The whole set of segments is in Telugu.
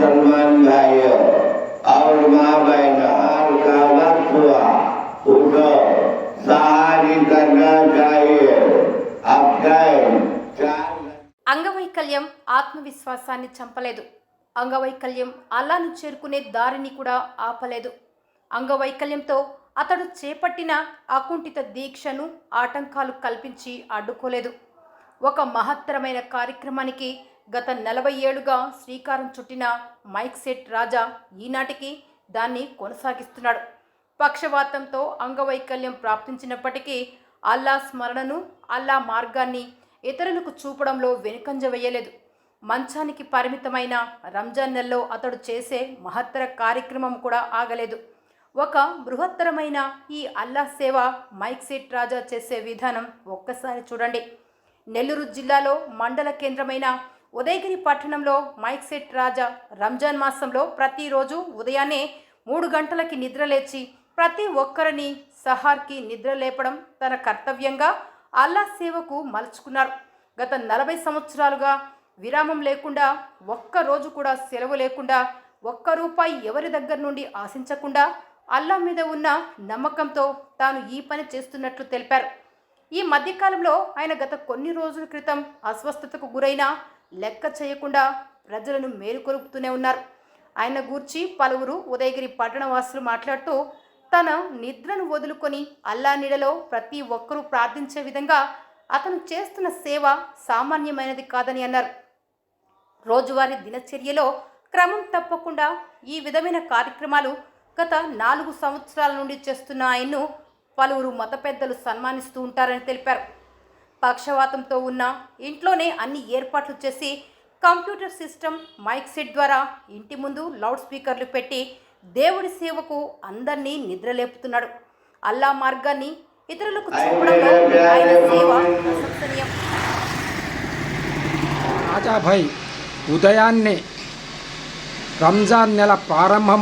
मुसलमान भाइयों और माँ बहनों हाल का वक्त हुआ उठो सहारी करना चाहिए अब टाइम चार అంగవైకల్యం ఆత్మవిశ్వాసాన్ని చంపలేదు అంగవైకల్యం అల్లాను చేరుకునే దారిని కూడా ఆపలేదు అంగవైకల్యంతో అతడు చేపట్టిన అకుంఠిత దీక్షను ఆటంకాలు కల్పించి అడ్డుకోలేదు ఒక మహత్తరమైన కార్యక్రమానికి గత నలభై ఏళ్ళుగా శ్రీకారం చుట్టిన మైక్ సెట్ రాజా ఈనాటికి దాన్ని కొనసాగిస్తున్నాడు. పక్షవాతంతో అంగవైకల్యం ప్రాప్తించినప్పటికీ అల్లా స్మరణను అల్లా మార్గాన్ని ఇతరులకు చూపడంలో వెనుకంజ వేయలేదు. మంచానికి పరిమితమైన రంజాన్ నెలలో అతడు చేసే మహత్తర కార్యక్రమం కూడా ఆగలేదు. ఒక బృహత్తరమైన ఈ అల్లా సేవ మైక్ సెట్ రాజా చేసే విధానం ఒక్కసారి చూడండి. నెల్లూరు జిల్లాలో మండల కేంద్రమైన ఉదయగిరి పట్టణంలో మైక్ సెట్ రాజా రంజాన్ మాసంలో ప్రతిరోజు ఉదయాన్నే మూడు గంటలకి నిద్రలేచి ప్రతి ఒక్కరిని సహార్కి నిద్ర లేపడం తన కర్తవ్యంగా అల్లా సేవకు మలుచుకున్నారు. గత నలభై సంవత్సరాలుగా విరామం లేకుండా ఒక్క రోజు కూడా సెలవు లేకుండా ఒక్క రూపాయి ఎవరి దగ్గర నుండి ఆశించకుండా అల్లా మీద ఉన్న నమ్మకంతో తాను ఈ పని చేస్తున్నట్లు తెలిపారు. ఈ మధ్యకాలంలో ఆయన గత కొన్ని రోజుల క్రితం అస్వస్థతకు గురైన లెక్క చేయకుండా ప్రజలను మేలుకొలుపుతూనే ఉన్నారు. ఆయన గూర్చి పలువురు ఉదయగిరి పట్టణవాసులు మాట్లాడుతూ తన నిద్రను వదులుకొని అల్లా నీడలో ప్రతి ఒక్కరూ ప్రార్థించే విధంగా అతను చేస్తున్న సేవ సామాన్యమైనది కాదని అన్నారు. రోజువారీ దినచర్యలో క్రమం తప్పకుండా ఈ విధమైన కార్యక్రమాలు గత నాలుగు సంవత్సరాల నుండి చేస్తున్న ఆయన్ను పలువురు మత పెద్దలు సన్మానిస్తూ ఉంటారని తెలిపారు. పక్షవాతంతో ఉన్న ఇంట్లోనే అన్ని ఏర్పాట్లు చేసి కంప్యూటర్ సిస్టమ్ మైక్ సెట్ ద్వారా ఇంటి ముందు లౌడ్ స్పీకర్లు పెట్టి దేవుడి సేవకు అందరినీ నిద్రలేపుతున్నాడు. అల్లా మార్గాన్ని ఇతరులకు చూపడంలో ఆయన సేవ ప్రశంసనీయం. రాజాభాయ్ ఉదయాన్నే రంజాన్ నెల ప్రారంభం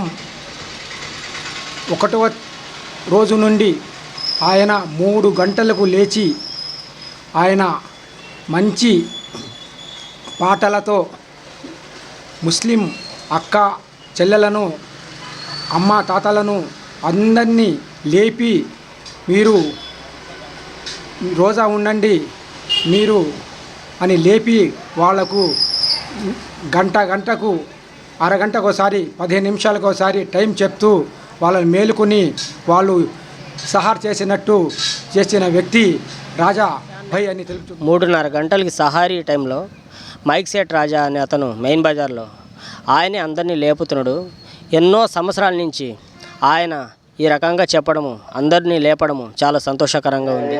ఒకటవ రోజు నుండి ఆయన మూడు గంటలకు లేచి ఆయన మంచి పాటలతో ముస్లిం అక్క చెల్లెలను అమ్మ తాతలను అందరినీ లేపి మీరు రోజా ఉండండి మీరు అని లేపి వాళ్ళకు గంట గంటకు అరగంటకోసారి పదిహేను నిమిషాలకోసారి టైం చెప్తూ వాళ్ళని మేలుకొని వాళ్ళు సహార్ చేసినట్టు చేసిన వ్యక్తి రాజా. మూడున్నర గంటలకి సహారీ టైంలో మైక్ సెట్ రాజా అనే అతను మెయిన్ బజార్లో ఆయనే అందరినీ లేపుతున్నాడు. ఎన్నో సంవత్సరాల నుంచి ఆయన ఈ రకంగా చెప్పడము అందరినీ లేపడము చాలా సంతోషకరంగా ఉంది.